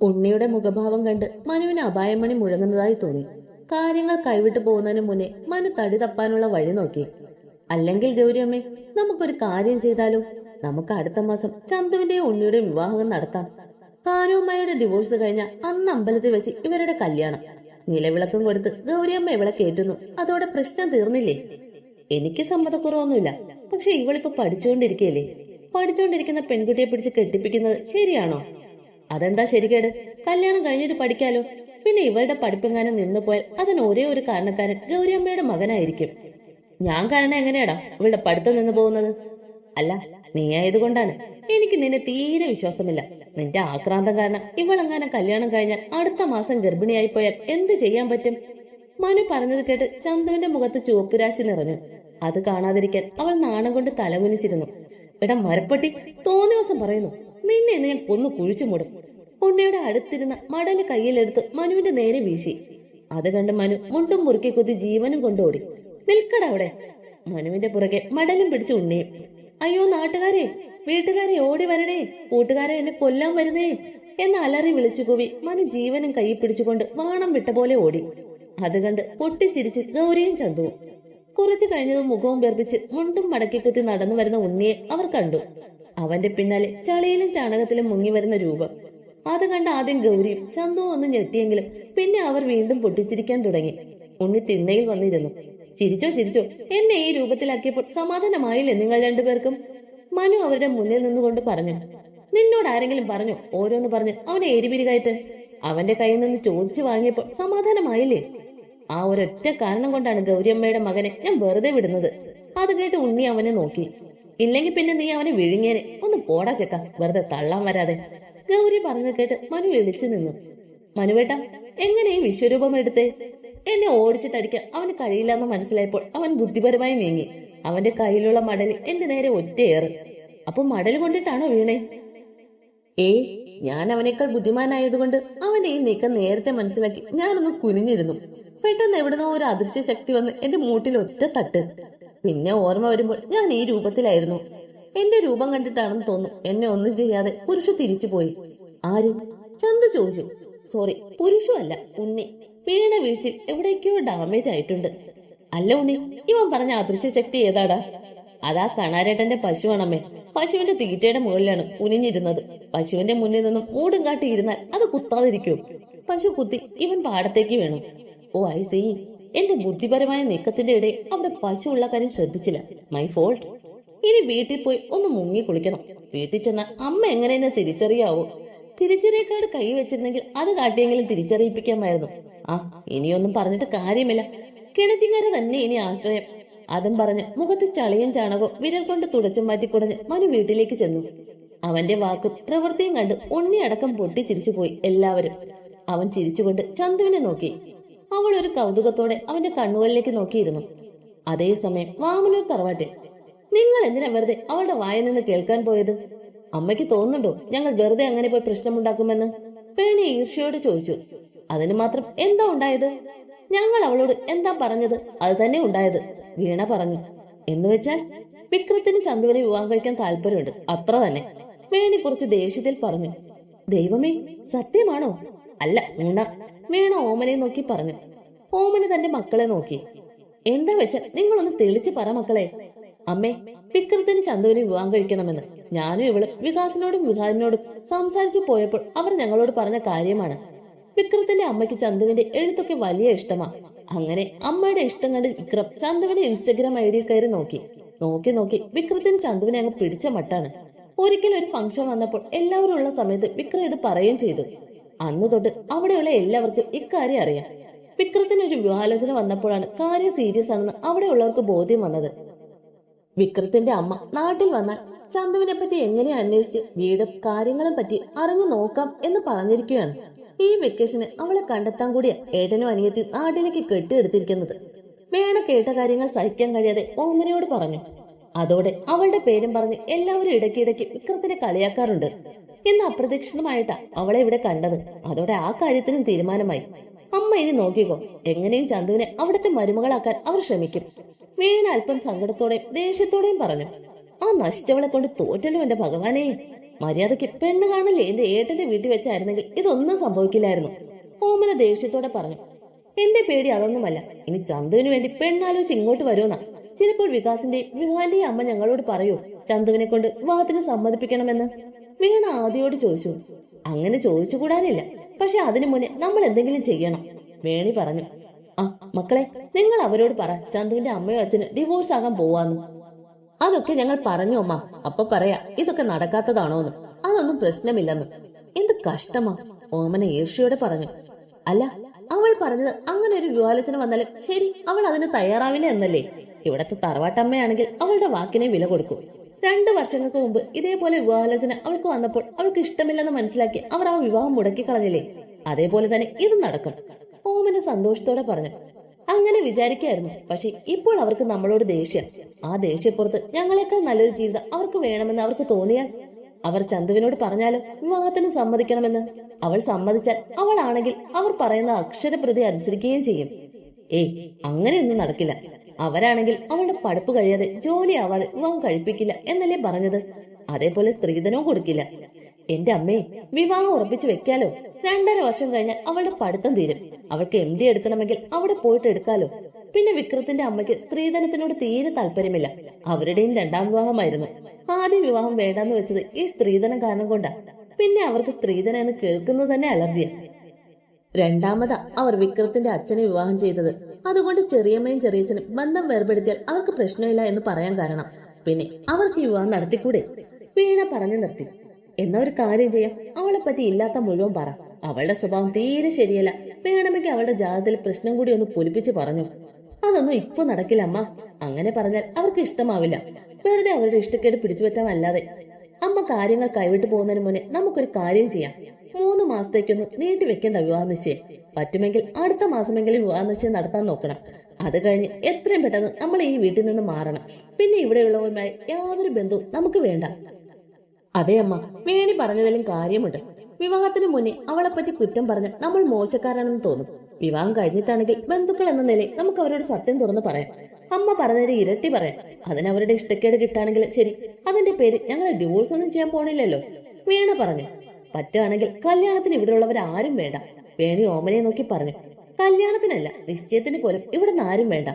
ഉണ്ണിയുടെ മുഖഭാവം കണ്ട് മനുവിന് അപായമണി മുഴങ്ങുന്നതായി തോന്നി. കാര്യങ്ങൾ കൈവിട്ടു പോകുന്നതിന് മുന്നേ മനു തടി തപ്പാനുള്ള വഴി നോക്കി. അല്ലെങ്കിൽ ഗൗരിയമ്മേ നമുക്കൊരു കാര്യം ചെയ്താലോ? നമുക്ക് അടുത്ത മാസം ചന്തുവിന്റെയും ഉണ്ണിയുടെയും വിവാഹം നടത്താം. കാനുവമ്മയുടെ ഡിവോഴ്സ് കഴിഞ്ഞ അന്ന് അമ്പലത്തിൽ വെച്ച് ഇവരുടെ കല്യാണം. നിലവിളക്കം കൊടുത്ത് ഗൗരിയമ്മ ഇവളെ കേട്ടുന്നു അതോടെ പ്രശ്നം തീർന്നില്ലേ? എനിക്ക് സമ്മതക്കുറവൊന്നുമില്ല. പക്ഷെ ഇവളിപ്പോ പഠിച്ചുകൊണ്ടിരിക്കുകയല്ലേ പഠിച്ചുകൊണ്ടിരിക്കുന്ന പെൺകുട്ടിയെ പിടിച്ച് കെട്ടിപ്പിക്കുന്നത് ശരിയാണോ? അതെന്താ ശരിക്കേട് കല്യാണം കഴിഞ്ഞിട്ട് പഠിക്കാലോ? പിന്നെ ഇവളുടെ പഠിപ്പെങ്ങാനും നിന്നു പോയാൽ അതിന് ഒരേ ഒരു കാരണക്കാരൻ ഗൗരിയമ്മയുടെ മകനായിരിക്കും. ഞാൻ കാരണം എങ്ങനെയാടാ ഇവളുടെ പഠിത്തം നിന്ന് പോകുന്നത്? അല്ല നീ ആയതുകൊണ്ടാണ്. എനിക്ക് നിന്നെ തീരെ വിശ്വാസമില്ല. നിന്റെ ആക്രാന്തം കാരണം ഇവളെങ്ങാനും കല്യാണം കഴിഞ്ഞാൽ അടുത്ത മാസം ഗർഭിണിയായി പോയാൽ എന്ത് ചെയ്യാൻ പറ്റും? മനു പറഞ്ഞത് കേട്ട് ചന്തുവിന്റെ മുഖത്ത് ചുവപ്പുരാശി നിറഞ്ഞു. അത് കാണാതിരിക്കാൻ അവൾ നാണം കൊണ്ട് തലകുനിച്ചിരുന്നു. എടാ മരപ്പട്ടി തോന്നിയ ദിവസം പറയുന്നു. നിന്നെ ഞാൻ കൊന്നു കുഴിച്ചു മുടും. ഉണ്ണിയുടെ അടുത്തിരുന്ന മടൽ കയ്യിലെടുത്ത് മനുവിന്റെ നേരെ വീശി. അത് കണ്ട് മനു മുണ്ടും മുറുക്കി കുത്തി ജീവനും കൊണ്ടോടി നിൽക്കട അവിടെ. മനുവിന്റെ പുറകെ മടലും പിടിച്ച് ഉണ്ണിയും. അയ്യോ നാട്ടുകാരെ വീട്ടുകാരെ ഓടി വരണേ. കൂട്ടുകാരെ എന്നെ കൊല്ലാൻ വരുന്നേ എന്ന് അലറി വിളിച്ചു കൂവി മനു ജീവനും കൈ പിടിച്ചുകൊണ്ട് വാണം വിട്ട പോലെ ഓടി. അത് കണ്ട് പൊട്ടിച്ചിരിച്ച് ഗൗരിയും ചന്തുവും. കുറച്ചു കഴിഞ്ഞതും മുഖവും പെർപ്പിച്ച് മുണ്ടും മടക്കി കുത്തി നടന്നു വരുന്ന ഉണ്ണിയെ അവർ കണ്ടു. അവന്റെ പിന്നാലെ ചളിയിലും ചാണകത്തിലും മുങ്ങി വരുന്ന രൂപം. അത് കണ്ട ആദ്യം ഗൗരിയും ചന്തുവും ഒന്ന് ഞെട്ടിയെങ്കിലും പിന്നെ അവർ വീണ്ടും പൊട്ടിച്ചിരിക്കാൻ തുടങ്ങി. ഉണ്ണി തിണ്ണയിൽ വന്നിരുന്നു. ചിരിച്ചോ ചിരിച്ചോ എന്നെ ഈ രൂപത്തിലാക്കിയപ്പോൾ സമാധാനമായില്ലേ നിങ്ങൾ രണ്ടുപേർക്കും? മനു അവരുടെ മുന്നിൽ നിന്നുകൊണ്ട് പറഞ്ഞു. നിന്നോട് ആരെങ്കിലും പറഞ്ഞു ഓരോന്ന് പറഞ്ഞ് അവനെ എരിപിരി കയറ്റ് അവന്റെ കയ്യിൽ നിന്ന് ചോദിച്ചു വാങ്ങിയപ്പോൾ സമാധാനമായില്ലേ? ആ ഒരൊറ്റ കാരണം കൊണ്ടാണ് ഗൗരിയമ്മയുടെ മകനെ ഞാൻ വെറുതെ വിടുന്നത്. അത് കേട്ട് ഉണ്ണി അവനെ നോക്കി. ഇല്ലെങ്കിൽ പിന്നെ നീ അവനെ വിഴുങ്ങേനെ ഒന്ന് പോടാ ചെക്ക. വെറുതെ തള്ളാൻ വരാതെ. ഗൗരി പറഞ്ഞു കേട്ട് മനു എളിച്ചു നിന്നു. മനുവേട്ട എങ്ങനെ ഈ വിശ്വരൂപം എടുത്തേ? എന്നെ ഓടിച്ചിട്ടടിക്കാൻ അവന് കഴിയില്ലെന്ന് മനസ്സിലായപ്പോൾ അവൻ ബുദ്ധിപരമായി നീങ്ങി. അവന്റെ കയ്യിലുള്ള മടൽ എന്റെ നേരെ ഒറ്റയേറ്. അപ്പൊ മടൽ കൊണ്ടിട്ടാണോ വീണേ? ഏ ഞാൻ അവനേക്കാൾ ബുദ്ധിമാനായതുകൊണ്ട് അവന്റെ ഈ നീക്കം നേരത്തെ മനസ്സിലാക്കി ഞാനൊന്ന് കുനിഞ്ഞിരുന്നു. പെട്ടെന്ന് എവിടുന്നോ ഒരു അദൃശ്യ ശക്തി വന്ന് എന്റെ മൂട്ടിൽ ഒറ്റ തട്ട്. പിന്നെ ഓർമ്മ വരുമ്പോൾ ഞാൻ ഈ രൂപത്തിലായിരുന്നു. എന്റെ രൂപം കണ്ടിട്ടാണെന്ന് തോന്നും. എന്നെ ഒന്നും ചെയ്യാതെ പുരുഷ തിരിച്ചു പോയി. ആര്? ചന്തു ചോദിച്ചു. സോറി പുരുഷു അല്ല ഉണ്ണി. വീണ വീഴ്ചയിൽ എവിടേക്കോ ഡാമേജ് ആയിട്ടുണ്ട്. അല്ല ഉണ്ണി ഇവൻ പറഞ്ഞ അദൃശ്യ ശക്തി ഏതാടാ? അതാ കണാരേട്ടന്റെ പശുവാണമ്മേ. പശുവിന്റെ തീറ്റയുടെ മുകളിലാണ് കുനിഞ്ഞിരുന്നത്. പശുവിന്റെ മുന്നിൽ നിന്നും മൂടും കാട്ടി ഇരുന്നാൽ അത് കുത്താതിരിക്കും. പശു കുത്തി ഇവൻ പാടത്തേക്ക് വേണം. ഓ ഐ സീ എന്റെ ബുദ്ധിപരമായ നീക്കത്തിന്റെ ഇടയിൽ അവിടെ പശു ഉള്ള കാര്യം ശ്രദ്ധിച്ചില്ല. മൈ ഫോൾട്ട് ഇനി വീട്ടിൽ പോയി ഒന്ന് മുങ്ങി കുളിക്കണം. വീട്ടിൽ ചെന്നാൽ അമ്മ എങ്ങനെ എന്നെ തിരിച്ചറിയാവോ? തിരിച്ചറിയക്കാട് കൈ വെച്ചിരുന്നെങ്കിൽ അത് കാട്ടിയെങ്കിലും തിരിച്ചറിയിപ്പിക്കാമായിരുന്നു. ആ ഇനിയൊന്നും പറഞ്ഞിട്ട് കാര്യമില്ല. കിണറ്റിങ്ങര തന്നെ ഇനി ആശ്രയം. അതും പറഞ്ഞ് മുഖത്ത് ചളിയും ചാണകവും വിരൽ കൊണ്ട് തുടച്ചു മാറ്റി കുടഞ്ഞ് മനു വീട്ടിലേക്ക് ചെന്നു. അവന്റെ വാക്ക് പ്രവൃത്തിയും കണ്ട് ഉണ്ണിയടക്കം പൊട്ടി ചിരിച്ചുപോയി പോയി എല്ലാവരും. അവൻ ചിരിച്ചുകൊണ്ട് ചന്തുവിനെ നോക്കി. അവൾ ഒരു കൗതുകത്തോടെ അവന്റെ കണ്ണുകളിലേക്ക് നോക്കിയിരുന്നു. അതേസമയം വാമനൂർ തറവാട്ടിൽ. നിങ്ങൾ എന്തിനാ വെറുതെ അവളുടെ വായിൽ നിന്ന് കേൾക്കാൻ പോയത്? അമ്മയ്ക്ക് തോന്നുന്നുണ്ടോ ഞങ്ങൾ വെറുതെ അങ്ങനെ പോയി പ്രശ്നമുണ്ടാക്കുമെന്ന്? പേണി ഈർഷ്യയോട് ചോദിച്ചു. അതിന് മാത്രം എന്താ ഉണ്ടായത്? ഞങ്ങൾ അവളോട് എന്താ പറഞ്ഞത്? അത് തന്നെ ഉണ്ടായത് വീണ പറഞ്ഞു. എന്ന് വെച്ചാൽ വിക്രത്തിന് ചന്തുവിനെ വിവാഹം കഴിക്കാൻ താല്പര്യമുണ്ട്. അത്ര തന്നെ വേണി കുറച്ച് ദേഷ്യത്തിൽ പറഞ്ഞു. ദൈവമേ സത്യമാണോ? അല്ല ഉണ്ണ വീണ ഓമനെ നോക്കി പറഞ്ഞു. ഓമന് തന്റെ മക്കളെ നോക്കി. എന്താ വെച്ച നിങ്ങളൊന്ന് തെളിച്ച് പറ മക്കളെ. അമ്മേ വിക്രത്തിന് ചന്തുവിനെ വിവാഹം കഴിക്കണമെന്ന്. ഞാനും ഇവൾ വികാസിനോടും വിഹാരിനോടും സംസാരിച്ചു പോയപ്പോൾ അവർ ഞങ്ങളോട് പറഞ്ഞ കാര്യമാണ്. വിക്രത്തിന്റെ അമ്മയ്ക്ക് ചന്തുവിന്റെ എഴുത്തൊക്കെ വലിയ ഇഷ്ടമാ. അങ്ങനെ അമ്മയുടെ ഇഷ്ടം കണ്ട് വിക്രം ചന്തുവിന്റെ ഇൻസ്റ്റഗ്രാം ഐ ഡിയിൽ കയറി നോക്കി. നോക്കി നോക്കി വിക്രത്തിന് ചന്തുവിനെ അങ്ങ് പിടിച്ച മട്ടാണ്. ഒരിക്കലും ഒരു ഫംഗ്ഷൻ വന്നപ്പോൾ എല്ലാവരും ഉള്ള സമയത്ത് വിക്രം ഇത് പറയുകയും ചെയ്തു. അന്ന് തൊട്ട് അവിടെയുള്ള എല്ലാവർക്കും ഇക്കാര്യം അറിയാം. വിക്രത്തിന് ഒരു വിവാഹാലോചന വന്നപ്പോഴാണ് കാര്യം സീരിയസ് ആണെന്ന് അവിടെയുള്ളവർക്ക് ബോധ്യം വന്നത്. വിക്രത്തിന്റെ അമ്മ നാട്ടിൽ വന്നാൽ ചന്തുവിനെ പറ്റി എങ്ങനെ അന്വേഷിച്ച് വീടും കാര്യങ്ങളും പറ്റി അറിഞ്ഞു നോക്കാം എന്ന് പറഞ്ഞിരിക്കുകയാണ്. ഈ വെക്കേഷന് അവളെ കണ്ടെത്താൻ കൂടിയ ഏട്ടനും അനിയത്തിയും നാട്ടിലേക്ക് കെട്ടിയെടുത്തിരിക്കുന്നത്. വേണ കേട്ട കാര്യങ്ങൾ സഹിക്കാൻ കഴിയാതെ ഓമനയോട് പറഞ്ഞു. അതോടെ അവളുടെ പേരും പറഞ്ഞ് എല്ലാവരും ഇടയ്ക്കിടയ്ക്ക് വിക്രത്തിനെ കളിയാക്കാറുണ്ട്. എന്ന് അപ്രതീക്ഷിതമായിട്ടാ അവളെ ഇവിടെ കണ്ടത്. അതോടെ ആ കാര്യത്തിനും തീരുമാനമായി. അമ്മ ഇനി നോക്കിക്കോ. എങ്ങനെയും ചന്തുവിനെ അവിടുത്തെ മരുമകളാക്കാൻ അവർ ശ്രമിക്കും. വീണ അല്പം സങ്കടത്തോടെയും ദേഷ്യത്തോടെയും പറഞ്ഞു. ആ നശിച്ചവളെ കൊണ്ട് തോറ്റല്ലോ എന്റെ ഭഗവാനെ. മര്യാദയ്ക്ക് പെണ്ണ് കാണല്ലേ? എന്റെ ഏട്ടന്റെ വീട്ടിൽ വെച്ചായിരുന്നെങ്കിൽ ഇതൊന്നും സംഭവിക്കില്ലായിരുന്നു. ഓമന ദേഷ്യത്തോടെ പറഞ്ഞു. എന്റെ പേടി അതൊന്നുമല്ല. ഇനി ചന്തുവിന് വേണ്ടി പെണ്ണാലോചിച്ച് ഇങ്ങോട്ട് വരുമെന്നാ. ചിലപ്പോൾ വികാസിന്റെയും വിഹാന്റെയും അമ്മ ഞങ്ങളോട് പറയൂ ചന്തുവിനെ കൊണ്ട് വിവാഹത്തിന് സമ്മതിപ്പിക്കണമെന്ന്. വീണ ആദിയോട് ചോദിച്ചു അങ്ങനെ ചോദിച്ചുകൂടാനില്ല. പക്ഷെ അതിനു മുന്നേ നമ്മൾ എന്തെങ്കിലും ചെയ്യണം. വേണി പറഞ്ഞു ആ മക്കളെ നിങ്ങൾ അവരോട് പറ ചന്തുവിന്റെ അമ്മയോ അച്ഛന് ഡിവോഴ്സ് ആകാൻ പോവാന്ന്. അതൊക്കെ ഞങ്ങൾ പറഞ്ഞു അമ്മ. അപ്പൊ പറയാ ഇതൊക്കെ നടക്കാത്തതാണോന്ന്. അതൊന്നും പ്രശ്നമില്ലെന്ന്. എന്ത് കഷ്ടമാ ഓമന ഈർഷ്യയോടെ പറഞ്ഞു. അല്ല അവൾ പറഞ്ഞത് അങ്ങനെ ഒരു വിവാലോചന വന്നാലും ശരി അവൾ അതിന് തയ്യാറാവില്ല എന്നല്ലേ. ഇവിടത്തെ തറവാട്ടമ്മയാണെങ്കിൽ അവളുടെ വാക്കിനെ വില കൊടുക്കും. രണ്ടു വർഷങ്ങൾക്ക് മുമ്പ് ഇതേപോലെ വിവാഹാലോചന അവൾക്ക് വന്നപ്പോൾ അവൾക്ക് ഇഷ്ടമില്ലെന്ന് മനസ്സിലാക്കി അവർ ആ വിവാഹം മുടക്കി കളഞ്ഞില്ലേ? അതേപോലെ തന്നെ ഇത് നടക്കും. ഓമന സന്തോഷത്തോടെ പറഞ്ഞു അങ്ങനെ വിചാരിക്കായിരുന്നു. പക്ഷെ ഇപ്പോൾ അവർക്ക് നമ്മളോട് ദേഷ്യം. ആ ദേഷ്യപ്പുറത്ത് ഞങ്ങളെക്കാൾ നല്ലൊരു ജീവിതം അവർക്ക് വേണമെന്ന് അവർക്ക് തോന്നിയാൽ? അവർ ചന്തുവിനോട് പറഞ്ഞാലും വിവാഹത്തിന് സമ്മതിക്കണമെന്ന്? അവൾ സമ്മതിച്ചാൽ അവളാണെങ്കിൽ അവർ പറയുന്ന അക്ഷരപ്രതി അനുസരിക്കുകയും ചെയ്യും. ഏയ് അങ്ങനെയൊന്നും നടക്കില്ല. അവരാണെങ്കിൽ അവളുടെ പഠിപ്പ് കഴിയാതെ ജോലി ജോലിയാവാതെ വിവാഹം കഴിപ്പിക്കില്ല എന്നല്ലേ പറഞ്ഞത്? അതേപോലെ സ്ത്രീധനവും കൊടുക്കില്ല. എന്റെ അമ്മേ വിവാഹം ഉറപ്പിച്ചു വെക്കാലോ? രണ്ടര വർഷം കഴിഞ്ഞാൽ അവളുടെ പഠിത്തം തീരും. അവൾക്ക് എം ഡി എടുക്കണമെങ്കിൽ അവിടെ പോയിട്ട് എടുക്കാലോ? പിന്നെ വിക്രത്തിന്റെ അമ്മയ്ക്ക് സ്ത്രീധനത്തിനോട് തീരെ താല്പര്യമില്ല. അവരുടെയും രണ്ടാം വിവാഹമായിരുന്നു. ആദ്യ വിവാഹം വേണ്ടെന്ന് വെച്ചത് ഈ സ്ത്രീധനം കാരണം കൊണ്ടാ. പിന്നെ അവർക്ക് സ്ത്രീധനം എന്ന് കേൾക്കുന്നത് തന്നെ അലർജിയാണ് രണ്ടാമതാ അവർ വിക്രത്തിന്റെ അച്ഛനെ വിവാഹം ചെയ്തത്. അതുകൊണ്ട് ചെറിയമ്മയും ചെറിയച്ഛനും ബന്ധം വേർപെടുത്തിയാൽ അവർക്ക് പ്രശ്നമില്ല എന്ന് പറയാൻ കാരണം. പിന്നെ അവർക്ക് വിവാഹം നടത്തിക്കൂടെ? വീണ പറഞ്ഞു നിർത്തി. എന്നാ ഒരു കാര്യം ചെയ്യാം. അവളെ പറ്റി ഇല്ലാത്ത മുഴുവൻ പറ. അവളുടെ സ്വഭാവം തീരെ ശരിയല്ല. വേണമെങ്കിൽ അവളുടെ ജാതത്തിൽ പ്രശ്നം കൂടി ഒന്ന് പൊലിപ്പിച്ച് പറഞ്ഞു. അതൊന്നും ഇപ്പൊ നടക്കില്ല അമ്മ. അങ്ങനെ പറഞ്ഞാൽ അവർക്ക് ഇഷ്ടമാവില്ല. വെറുതെ അവരുടെ ഇഷ്ടക്കേട് പിടിച്ചു പറ്റാമല്ലാതെ അമ്മ കാര്യങ്ങൾ കൈവിട്ടു പോകുന്നതിന് മുന്നേ നമുക്കൊരു കാര്യം ചെയ്യാം. മൂന്ന് മാസത്തേക്കൊന്ന് നീട്ടി വെക്കേണ്ട വിവാഹ നിശ്ചയം. പറ്റുമെങ്കിൽ അടുത്ത മാസമെങ്കിലും വിവാഹ നിശ്ചയം നടത്താൻ നോക്കണം. അത് കഴിഞ്ഞ് എത്രയും പെട്ടെന്ന് നമ്മൾ ഈ വീട്ടിൽ നിന്ന് മാറണം. പിന്നെ ഇവിടെയുള്ളവരുമായി യാതൊരു ബന്ധവും നമുക്ക് വേണ്ട. അതെ അമ്മ വേണി പറഞ്ഞതിലും കാര്യമുണ്ട്. വിവാഹത്തിന് മുന്നേ അവളെപ്പറ്റി കുറ്റം പറഞ്ഞ് നമ്മൾ മോശക്കാരാണെന്ന് തോന്നും. വിവാഹം കഴിഞ്ഞിട്ടാണെങ്കിൽ ബന്ധുക്കൾ എന്ന നിലയിൽ നമുക്ക് അവരോട് സത്യം തുറന്ന് പറയാം. അമ്മ പറഞ്ഞതിന് ഇരട്ടി പറയാം. അതിന് അവരുടെ ഇഷ്ടക്കേട് കിട്ടാണെങ്കിൽ ശരി. അതിന്റെ പേര് ഞങ്ങൾ ഡിവോഴ്സ് ഒന്നും ചെയ്യാൻ പോണില്ലല്ലോ. വീണ പറഞ്ഞു. പറ്റുകയാണെങ്കിൽ കല്യാണത്തിന് ഇവിടെയുള്ളവർ ആരും വേണ്ട. വേണി ഓമനയെ നോക്കി പറഞ്ഞു. കല്യാണത്തിനല്ല നിശ്ചയത്തിന് പോലും ഇവിടെ ആരും വേണ്ട.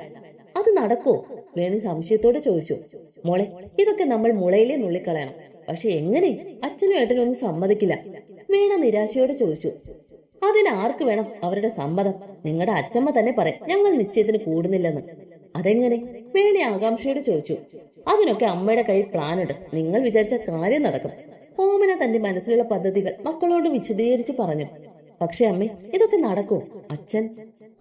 അത് നടക്കോ വേണി സംശയത്തോടെ ചോദിച്ചു. മോളെ ഇതൊക്കെ നമ്മൾ മുളയിലെ നുള്ളിക്കളയണം. പക്ഷെ എങ്ങനെ? അച്ഛനും ഏട്ടനും ഒന്നും സമ്മതിക്കില്ല. വീണ നിരാശയോടെ ചോദിച്ചു. അതിനാർക്ക് വേണം അവരുടെ സമ്മതം? നിങ്ങളുടെ അച്ഛമ്മ തന്നെ പറയാം ഞങ്ങൾ നിശ്ചയത്തിന് കൂടുന്നില്ലെന്ന്. അതെങ്ങനെ? വേണി ആകാംക്ഷയോട് ചോദിച്ചു. അതിനൊക്കെ അമ്മയുടെ കയ്യിൽ പ്ലാൻ ഉണ്ട് നിങ്ങൾ വിചാരിച്ച കാര്യം നടക്കും. ഓമന തന്റെ മനസ്സിലുള്ള പദ്ധതികൾ മക്കളോട് വിശദീകരിച്ച് പറഞ്ഞു. പക്ഷെ അമ്മേ ഇതൊക്കെ നടക്കൂ. അച്ഛൻ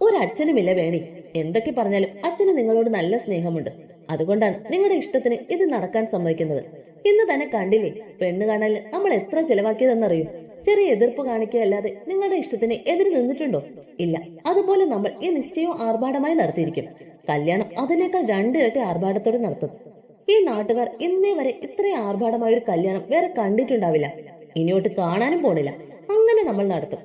ഒരച്ഛനുമില്ല വേണി. എന്തൊക്കെ പറഞ്ഞാലും അച്ഛന് നിങ്ങളോട് നല്ല സ്നേഹമുണ്ട്. അതുകൊണ്ടാണ് നിങ്ങളുടെ ഇഷ്ടത്തിന് ഇത് നടക്കാൻ സമ്മതിക്കുന്നത്. ഇന്ന് തന്നെ കണ്ടില്ലേ പെണ്ണ് കാണാൻ നമ്മൾ എത്ര ചെലവാക്കിയതെന്നറിയൂ? ചെറിയ എതിർപ്പ് കാണിക്കുകയല്ലാതെ നിങ്ങളുടെ ഇഷ്ടത്തിന് എതിര് നിന്നിട്ടുണ്ടോ? ഇല്ല. അതുപോലെ നമ്മൾ ഈ നിശ്ചയവും ആർഭാടമായി നടത്തിയിരിക്കും. കല്യാണം അതിനേക്കാൾ രണ്ടിരട്ടി ആർഭാടത്തോടെ നടത്തും. ഈ നാട്ടുകാർ ഇന്നേ വരെ ഇത്രയും ആർഭാടമായ ഒരു കല്യാണം വേറെ കണ്ടിട്ടുണ്ടാവില്ല. ഇനിയോട്ട് കാണാനും പോണില്ല. അങ്ങനെ നമ്മൾ നടത്തും.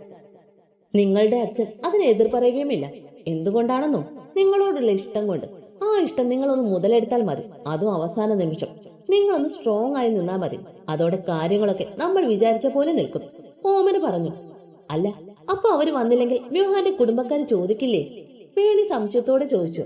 നിങ്ങളുടെ അച്ഛൻ അതിനെ എതിർ പറയുകയുമില്ല എന്തുകൊണ്ടാണെന്നോ നിങ്ങളോടുള്ള ഇഷ്ടം കൊണ്ട്. ആ ഇഷ്ടം നിങ്ങളൊന്ന് മുതലെടുത്താൽ മതി. അതും അവസാന നിമിഷം. നിങ്ങളൊന്ന് സ്ട്രോങ് ആയി നിന്നാൽ മതി. അതോടെ കാര്യങ്ങളൊക്കെ നമ്മൾ വിചാരിച്ച പോലെ നിൽക്കും. ഓമന് പറഞ്ഞു. അല്ല അപ്പൊ അവർ വന്നില്ലെങ്കിൽ വിവാഹാന്റെ കുടുംബക്കാര് ചോദിക്കില്ലേ? വേണി സംശയത്തോടെ ചോദിച്ചു.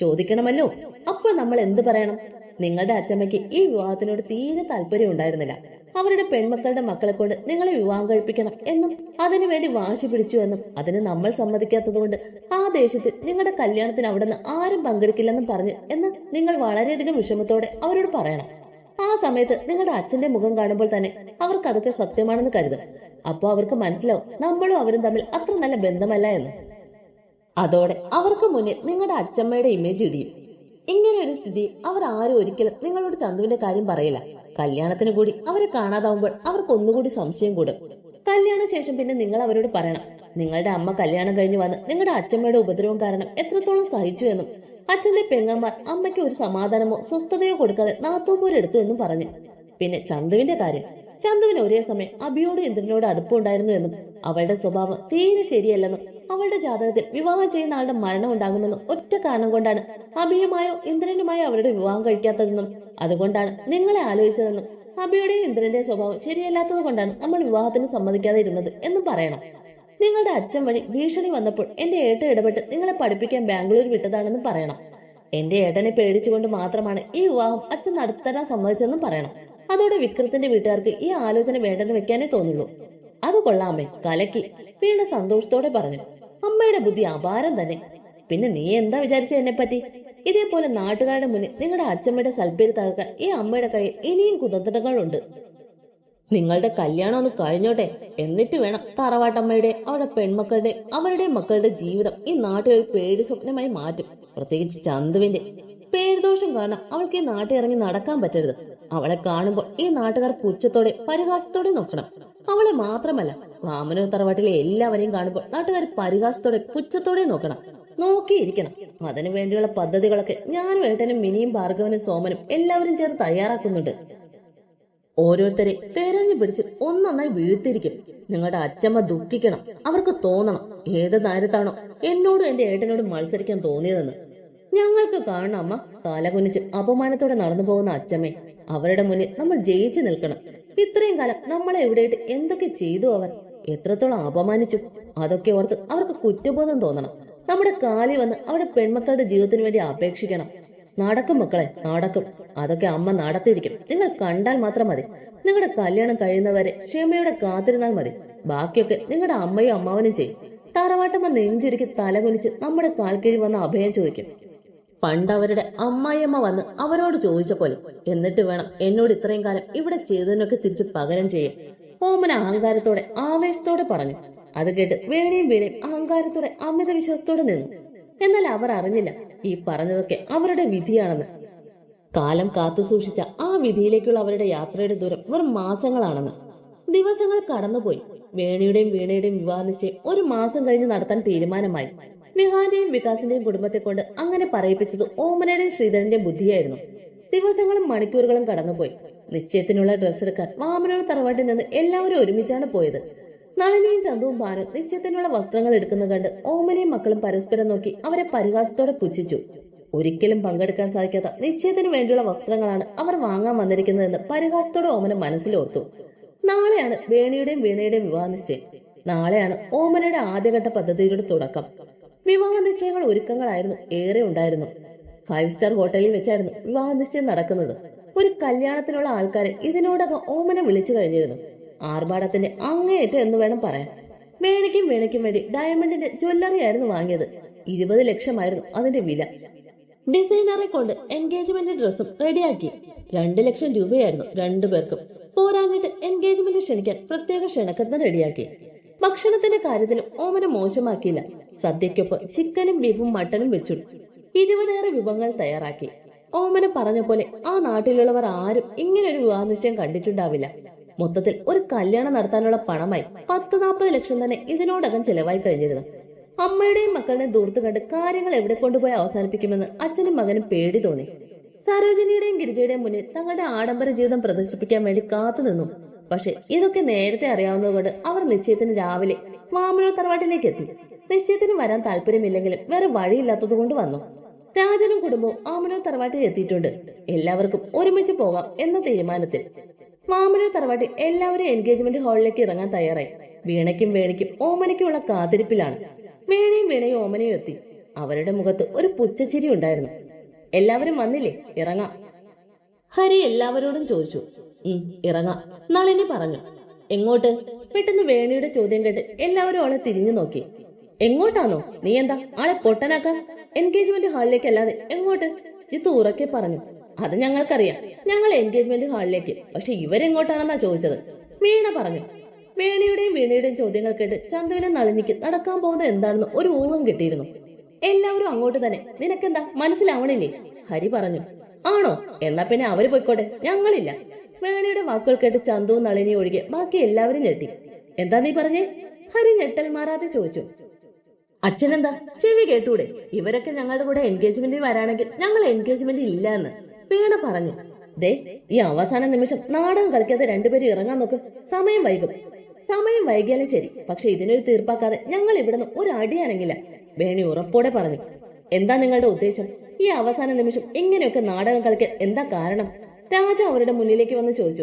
ചോദിക്കണമല്ലോ. അപ്പോൾ നമ്മൾ എന്ത് പറയണം? നിങ്ങളുടെ അച്ഛമ്മയ്ക്ക് ഈ വിവാഹത്തിനോട് തീരെ താല്പര്യം ഉണ്ടായിരുന്നില്ല അവരുടെ പെൺമക്കളുടെ മക്കളെ കൊണ്ട് നിങ്ങളെ വിവാഹം കഴിപ്പിക്കണം എന്നും അതിനുവേണ്ടി വാശി പിടിച്ചു എന്നും അതിന് നമ്മൾ സമ്മതിക്കാത്തതുകൊണ്ട് ആ ദേശത്ത് നിങ്ങളുടെ കല്യാണത്തിന് അവിടുന്ന് ആരും പങ്കെടുക്കില്ലെന്നും പറഞ്ഞ് എന്ന് നിങ്ങൾ വളരെയധികം വിഷമത്തോടെ അവരോട് പറയണം. ആ സമയത്ത് നിങ്ങളുടെ അച്ഛന്റെ മുഖം കാണുമ്പോൾ തന്നെ അവർക്ക് അതൊക്കെ സത്യമാണെന്ന് കരുതും. അപ്പോൾ അവർക്ക് മനസ്സിലാവും നമ്മളും അവരും തമ്മിൽ അത്ര നല്ല ബന്ധമല്ല എന്ന്. അതോടെ അവർക്ക് മുന്നിൽ നിങ്ങളുടെ അച്ഛമ്മയുടെ ഇമേജ് ഇടിയും. ഇങ്ങനെ ഒരു സ്ഥിതി അവർ ആരും ഒരിക്കലും നിങ്ങളോട് ചന്തുവിന്റെ കാര്യം പറയില്ല. കല്യാണത്തിന് കൂടി അവരെ കാണാതാവുമ്പോൾ അവർക്ക് ഒന്നുകൂടി സംശയം കൂടും. കല്യാണ ശേഷം പിന്നെ നിങ്ങൾ അവരോട് പറയണം. നിങ്ങളുടെ അമ്മ കല്യാണം കഴിഞ്ഞ് വന്ന് നിങ്ങളുടെ അച്ഛമ്മയുടെ ഉപദ്രവം കാരണം എത്രത്തോളം സഹിച്ചു എന്നും അച്ഛന്റെ പെങ്ങന്മാർ അമ്മയ്ക്ക് ഒരു സമാധാനമോ സ്വസ്ഥതയോ കൊടുക്കാതെ നാത്തോപോരെടുത്തു എന്നും പറഞ്ഞു. പിന്നെ ചന്തുവിന്റെ കാര്യം. ചന്തുവിന് ഒരേ സമയം അഭിയോട് ഇന്ദ്രനോട് അടുപ്പമുണ്ടായിരുന്നു എന്നും അവളുടെ സ്വഭാവം തീരെ ശരിയല്ലെന്നും അവളുടെ ജാതകത്തിൽ വിവാഹം ചെയ്യുന്ന ആളുടെ മരണം ഉണ്ടാകുമെന്നും ഒറ്റ കാരണം കൊണ്ടാണ് അഭിയുമായോ ഇന്ദ്രനുമായോ അവരുടെ വിവാഹം കഴിക്കാത്തതെന്നും അതുകൊണ്ടാണ് നിങ്ങളെ ആലോചിച്ചതെന്നും അഭിയുടെയും ഇന്ദ്രന്റെയും സ്വഭാവം ശരിയല്ലാത്തത് കൊണ്ടാണ് നമ്മൾ വിവാഹത്തിന് സമ്മതിക്കാതെ ഇരുന്നത് എന്നും പറയണം. നിങ്ങളുടെ അച്ഛൻ വഴി ഭീഷണി വന്നപ്പോൾ എന്റെ ഏട്ട ഇടപെട്ട് നിങ്ങളെ പഠിപ്പിക്കാൻ ബാംഗ്ലൂർ വിട്ടതാണെന്നും പറയണം. എന്റെ ഏട്ടനെ പേടിച്ചുകൊണ്ട് മാത്രമാണ് ഈ വിവാഹം അച്ഛൻ നടത്തരാൻ സമ്മതിച്ചതെന്നും പറയണം. അതോടെ വിക്രത്തിന്റെ വീട്ടുകാർക്ക് ഈ ആലോചന വേണ്ടെന്ന് വെക്കാനേ തോന്നുള്ളൂ. അത് കൊള്ളാമേ കലക്കി വീണ്ടും സന്തോഷത്തോടെ പറഞ്ഞു. അമ്മയുടെ ബുദ്ധി അപാരം തന്നെ. പിന്നെ നീ എന്താ വിചാരിച്ച എന്നെ പറ്റി ഇതേപോലെ നാട്ടുകാരുടെ മുന്നിൽ നിങ്ങളുടെ അച്ഛമ്മയുടെ സൽപ്പേര് തകർക്കാൻ ഈ അമ്മയുടെ കയ്യിൽ ഇനിയും കുതന്ത്രങ്ങളുണ്ട്. നിങ്ങളുടെ കല്യാണം ഒന്ന് കഴിഞ്ഞോട്ടെ. എന്നിട്ട് വേണം തറവാട്ടമ്മയുടെ അവരുടെ പെൺമക്കളുടെ അവരുടെ മക്കളുടെ ജീവിതം ഈ നാട്ടിൽ ഒരു പേടി സ്വപ്നമായി മാറ്റും. പ്രത്യേകിച്ച് ചന്തുവിന്റെ. പേരുദോഷം കാരണം അവൾക്ക് ഈ നാട്ടിൽ ഇറങ്ങി നടക്കാൻ പറ്റരുത്. അവളെ കാണുമ്പോൾ ഈ നാട്ടുകാർ പുച്ഛത്തോടെ പരിഹാസത്തോടെ നോക്കണം. അവളെ മാത്രമല്ല വാമനൂർ തറവാട്ടിലെ എല്ലാവരെയും കാണുമ്പോൾ നാട്ടുകാർ പരിഹാസത്തോടെ പുച്ഛത്തോടെ നോക്കണം. നോക്കിയിരിക്കണം. അതിനു വേണ്ടിയുള്ള പദ്ധതികളൊക്കെ ഞാനും ഏട്ടനും മിനിയും ഭാർഗവനും സോമനും എല്ലാവരും ചേർന്ന് തയ്യാറാക്കുന്നുണ്ട്. ഓരോരുത്തരെ തെരഞ്ഞു പിടിച്ച് ഒന്നൊന്നായി വീഴ്ത്തിരിക്കും നിങ്ങളുടെ അച്ഛമ്മ ദുഃഖിക്കണം. അവർക്ക് തോന്നണം ഏത് നേരത്താണോ എന്നോടും എന്റെ ഏട്ടനോടും മത്സരിക്കാൻ തോന്നിയതെന്ന്. ഞങ്ങൾക്ക് കാണണം അമ്മ. തലകുനിച്ച് അപമാനത്തോടെ നടന്നു പോകുന്ന അച്ഛമ്മേ അവരുടെ മുന്നിൽ നമ്മൾ ജയിച്ചു നിൽക്കണം. ഇത്രയും കാലം നമ്മളെ എവിടെയിട്ട് എന്തൊക്കെ ചെയ്തു അവർ എത്രത്തോളം അപമാനിച്ചു? അതൊക്കെ ഓർത്ത് അവർക്ക് കുറ്റബോധം തോന്നണം. നമ്മുടെ കാലി വന്ന് അവരുടെ പെൺമക്കളുടെ ജീവിതത്തിന് വേണ്ടി അപേക്ഷിക്കണം. നടക്കും മക്കളെ നടക്കും. അതൊക്കെ അമ്മ നടത്തിയിരിക്കും. നിങ്ങൾ കണ്ടാൽ മാത്രം മതി. നിങ്ങളുടെ കല്യാണം കഴിയുന്നവരെ ക്ഷമയോടെ കാത്തിരുന്നാൽ മതി. ബാക്കിയൊക്കെ നിങ്ങളുടെ അമ്മയും അമ്മാവനും ചെയ്യും. തറവാട്ടമ്മ നെഞ്ചുരുക്കി തലകുനിച്ച് നമ്മുടെ കാൽക്കീഴിൽ വന്ന് അഭയം ചോദിക്കും. പണ്ട് അവരുടെ അമ്മായിയമ്മ വന്ന് അവരോട് ചോദിച്ച പോലെ എന്നിട്ട് വേണം എന്നോട് ഇത്രയും കാലം ഇവിടെ ചെയ്തതിനൊക്കെ തിരിച്ച് പകരം ചെയ്യാൻ. ഓമന അഹങ്കാരത്തോടെ ആവേശത്തോടെ പറഞ്ഞു. അത് കേട്ട് വേണയും വീണയും അഹങ്കാരത്തോടെ അമിത വിശ്വാസത്തോടെ നിന്നു. എന്നാൽ അവർ അറിഞ്ഞില്ല ഈ പറഞ്ഞതൊക്കെ അവരുടെ വിധിയാണെന്ന്. കാലം കാത്തു സൂക്ഷിച്ച ആ വിധിയിലേക്കുള്ള അവരുടെ യാത്രയുടെ ദൂരം വെറും മാസങ്ങളാണെന്ന്. ദിവസങ്ങൾ കടന്നുപോയി. വേണിയുടെയും വീണയുടെയും വിവാഹ നിശ്ചയം ഒരു മാസം കഴിഞ്ഞ് നടത്താൻ തീരുമാനമായി. വിഹാന്റെയും വികാസിന്റെയും കുടുംബത്തെ കൊണ്ട് അങ്ങനെ പറയിപ്പിച്ചത് ഓമനയുടെയും ശ്രീധരന്റെയും ബുദ്ധിയായിരുന്നു. ദിവസങ്ങളും മണിക്കൂറുകളും കടന്നുപോയി. നിശ്ചയത്തിനുള്ള ഡ്രസ്സ് എടുക്കാൻ മാമനോട് തറവാട്ടിൽ നിന്ന് എല്ലാവരും ഒരുമിച്ചാണ് പോയത്. നളിനിയും ചന്തുവും ഭാനും നിശ്ചയത്തിനുള്ള വസ്ത്രങ്ങൾ എടുക്കുന്ന കണ്ട് ഓമനയും മക്കളും പരസ്പരം നോക്കി അവരെ പരിഹാസത്തോടെ പുച്ഛിച്ചു. ഒരിക്കലും പങ്കെടുക്കാൻ സാധിക്കാത്ത നിശ്ചയത്തിന് വേണ്ടിയുള്ള വസ്ത്രങ്ങളാണ് അവർ വാങ്ങാൻ വന്നിരിക്കുന്നതെന്ന് പരിഹാസത്തോടെ ഓമന മനസ്സിലോർത്തു. നാളെയാണ് വേണിയുടെയും വീണയുടെയും വിവാഹ നിശ്ചയം നാളെയാണ് ഓമനയുടെ ആദ്യഘട്ട പദ്ധതിയുടെ തുടക്കം. വിവാഹ നിശ്ചയങ്ങൾ ഒരുക്കങ്ങളായിരുന്നു ഏറെ ഉണ്ടായിരുന്നു. ഫൈവ് സ്റ്റാർ ഹോട്ടലിൽ വെച്ചായിരുന്നു വിവാഹ നിശ്ചയം നടക്കുന്നത്. ഒരു കല്യാണത്തിനുള്ള ആൾക്കാരെ ഇതിനോടകം ഓമന വിളിച്ചു കഴിഞ്ഞിരുന്നു. ആർഭാടത്തിന്റെ അങ്ങേയറ്റം എന്ന് വേണം പറയാൻ. മേണിക്കും വേണിക്കും വേണ്ടി ഡയമണ്ടിന്റെ ജ്വല്ലറി ആയിരുന്നു വാങ്ങിയത്. ഇരുപത് ലക്ഷമായിരുന്നു അതിന്റെ വില. ഡിസൈനറെ കൊണ്ട് എൻഗേജ്മെന്റ് ഡ്രസ്സും റെഡിയാക്കി. രണ്ട് ലക്ഷം രൂപയായിരുന്നു രണ്ടു പേർക്കും. പോരാഞ്ഞിട്ട് എൻഗേജ്മെന്റ് ക്ഷണിക്കാൻ പ്രത്യേക ക്ഷണക്കത്ത് റെഡിയാക്കി. ഭക്ഷണത്തിന്റെ കാര്യത്തിലും ഓമന മോശമാക്കിയില്ല. സദ്യക്കൊപ്പം ചിക്കനും ബീഫും മട്ടനും വെച്ചു. ഇരുപതേറെ വിഭവങ്ങൾ തയ്യാറാക്കി. ഓമന പറഞ്ഞ പോലെ ആ നാട്ടിലുള്ളവർ ആരും ഇങ്ങനെ ഒരു വിവാഹ നിശ്ചയം കണ്ടിട്ടുണ്ടാവില്ല. മൊത്തത്തിൽ ഒരു കല്യാണം നടത്താനുള്ള പണമായി പത്ത് നാൽപ്പത് ലക്ഷം തന്നെ ഇതിനോടകം ചെലവായി കഴിഞ്ഞിരുന്നു. അമ്മയുടെയും മക്കളുടെയും ദൂർത്ത് കണ്ട് കാര്യങ്ങൾ എവിടെ കൊണ്ടുപോയി അവസാനിപ്പിക്കുമെന്ന് അച്ഛനും മകനും പേടി തോന്നി. സരോജിനിയുടെയും ഗിരിജയുടെയും മുന്നിൽ തങ്ങളുടെ ആഡംബര ജീവിതം പ്രദർശിപ്പിക്കാൻ വേണ്ടി കാത്തുനിന്നു പക്ഷെ ഇതൊക്കെ നേരത്തെ അറിയാവുന്നതുകൊണ്ട് അവർ നിശ്ചയത്തിന് രാവിലെ വാമനൂർ തറവാട്ടിലേക്ക് എത്തി. നിശ്ചയത്തിന് വരാൻ താല്പര്യമില്ലെങ്കിലും വേറെ വഴിയില്ലാത്തത് കൊണ്ട് വന്നു. രാജനും കുടുംബവും ആമനൂർ തറവാട്ടിൽ എത്തിയിട്ടുണ്ട്. എല്ലാവർക്കും ഒരുമിച്ച് പോകാം എന്ന തീരുമാനത്തിൽ. മാമനൂർ തറവാട്ടിൽ എല്ലാവരും എൻഗേജ്മെന്റ് ഹാളിലേക്ക് ഇറങ്ങാൻ തയ്യാറായി. വീണയ്ക്കും വേണിക്കും ഓമനയ്ക്കുമുള്ള കാത്തിരിപ്പിലാണ്. വേണയും വീണയും ഓമനയും എത്തി. അവരുടെ മുഖത്ത് ഒരു പുച്ഛച്ചിരി ഉണ്ടായിരുന്നു. എല്ലാവരും വന്നില്ലേ? ഇറങ്ങാം. ഹരി എല്ലാവരോടും ചോദിച്ചു. ഉം ഇറങ്ങാം. നളിനി പറഞ്ഞു. എങ്ങോട്ട്? പെട്ടെന്ന് വേണിയുടെ ചോദ്യം കേട്ട് എല്ലാവരും അവളെ തിരിഞ്ഞു നോക്കി. എങ്ങോട്ടാണോ? നീ എന്താ ആളെ പൊട്ടനാക്കാൻ? എൻഗേജ്മെന്റ് ഹാളിലേക്ക് അല്ലാതെ എങ്ങോട്ട്? ജിത്തു ഉറക്കെ പറഞ്ഞു. അത് ഞങ്ങൾക്കറിയാം. ഞങ്ങൾ എൻഗേജ്മെന്റ് ഹാളിലേക്ക് പക്ഷെ ഇവരെങ്ങോട്ടാണെന്നാ ചോദിച്ചത്? വീണ പറഞ്ഞു. വേണിയുടെയും വീണയുടെയും ചോദ്യങ്ങൾ കേട്ട് ചന്തുവിനെ നളിനിക്ക് നടക്കാൻ പോകുന്നത് എന്താണെന്ന് ഒരു ഊഹം കിട്ടിയിരുന്നു. എല്ലാവരും അങ്ങോട്ട് തന്നെ. നിനക്കെന്താ? മനസ്സിലാവണില്ലേ? ഹരി പറഞ്ഞു. ആണോ? എന്നാ പിന്നെ അവർ പോയിക്കോട്ടെ. ഞങ്ങളില്ല. വേണിയുടെ വാക്കുകൾ കേട്ട് ചന്തുവും നളിനി ഒഴികെ ബാക്കി എല്ലാവരും ഞെട്ടി. എന്താ നീ പറഞ്ഞേ? ഹരി ഞെട്ടൽ മാറാതെ ചോദിച്ചു. അച്ഛനെന്താ? ചെവി കേട്ടൂടെ? ഇവരൊക്കെ ഞങ്ങളുടെ കൂടെ എൻഗേജ്മെന്റിൽ വരാണെങ്കിൽ ഞങ്ങൾ എൻഗേജ്മെന്റിൽ ഇല്ല എന്ന് വീണ പറഞ്ഞു. ദേ ഈ അവസാന നിമിഷം നാടകം കളിക്കാതെ രണ്ടുപേരും ഇറങ്ങാൻ നോക്ക്. സമയം വൈകും. സമയം വൈകിയാലും ശരി. പക്ഷെ ഇതിനൊരു തീർപ്പാക്കാതെ ഞങ്ങൾ ഇവിടുന്ന് ഒരു അടിയാണെങ്കില വേണി ഉറപ്പോടെ പറഞ്ഞു. എന്താ നിങ്ങളുടെ ഉദ്ദേശം? ഈ അവസാന നിമിഷം ഇങ്ങനെയൊക്കെ നാടകം കളിക്കാൻ എന്താ കാരണം? രാജ അവരുടെ മുന്നിലേക്ക് വന്ന് ചോദിച്ചു.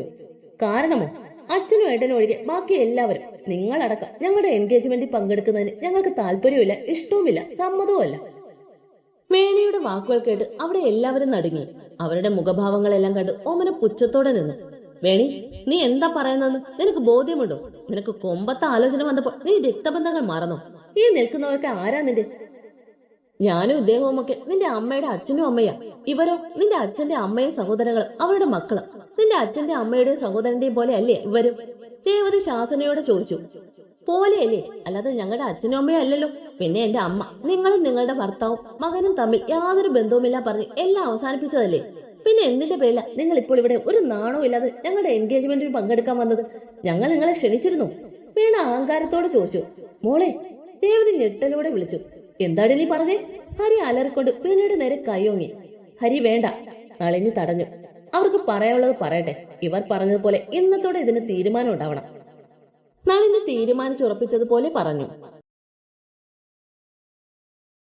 കാരണമോ? അച്ഛനും ഏട്ടനും ഒഴികെ ബാക്കി എല്ലാവരും നിങ്ങളടക്കം ഞങ്ങളുടെ എൻഗേജ്മെന്റിൽ പങ്കെടുക്കുന്നതിന് ഞങ്ങൾക്ക് താല്പര്യമില്ല ഇഷ്ടവുമില്ല സമ്മതവുമല്ല. വേണിയുടെ വാക്കുകൾ കേട്ട് അവിടെ എല്ലാവരും നടുങ്ങി. അവരുടെ മുഖഭാവങ്ങളെല്ലാം കണ്ട് ഓമന പുച്ഛത്തോടെ നിന്നു. വേണി നീ എന്താ പറയുന്നതെന്ന് നിനക്ക് ബോധ്യമുണ്ടോ? നിനക്ക് കൊമ്പത്തെ ആലോചന വന്നപ്പോൾ നീ രക്തബന്ധങ്ങൾ മറന്നോ? ഈ നിൽക്കുന്നവർക്ക് ആരാ നിന്റെ? ഞാനും ഇദ്ദേഹവും ഒക്കെ നിന്റെ അമ്മയുടെ അച്ഛനും അമ്മയാ. ഇവരോ നിന്റെ അച്ഛന്റെ അമ്മയും സഹോദരങ്ങളും അവരുടെ മക്കളും. നിന്റെ അച്ഛന്റെ അമ്മയുടെയും സഹോദരന്റെയും പോലെ അല്ലേ ഇവരും? രേവതി ശാസനയോടെ ചോദിച്ചു പോലെയല്ലേ? അല്ലാതെ ഞങ്ങളുടെ അച്ഛനും അമ്മയും അല്ലല്ലോ. പിന്നെ എന്റെ അമ്മ നിങ്ങളും നിങ്ങളുടെ ഭർത്താവും മകനും തമ്മിൽ യാതൊരു ബന്ധവുമില്ല പറഞ്ഞ് എല്ലാം അവസാനിപ്പിച്ചതല്ലേ? പിന്നെ എന്തിന്റെ പേരില നിങ്ങൾ ഇപ്പോൾ ഇവിടെ ഒരു നാണവും ഇല്ലാതെ ഞങ്ങളുടെ എൻഗേജ്മെന്റിൽ പങ്കെടുക്കാൻ വന്നത്? ഞങ്ങൾ നിങ്ങളെ ക്ഷണിച്ചിരുന്നു. വീണ അഹങ്കാരത്തോടെ ചോദിച്ചു മോളെ ദേവതി ഞെട്ടലോടെ വിളിച്ചു എന്താടി നീ പറഞ്ഞേ? ഹരി അലറിക്കൊണ്ട് വീണയുടെ നേരെ കയ്യോങ്ങി ഹരി വേണ്ട നളിനി തടഞ്ഞു. അവർക്ക് പറയാനുള്ളത് പറയട്ടെ. ഇവർ പറഞ്ഞതുപോലെ ഇന്നത്തോടെ ഇതിന് തീരുമാനം ഉണ്ടാവണം. നളിനി തീരുമാനിച്ചുറപ്പിച്ചതുപോലെ പറഞ്ഞു.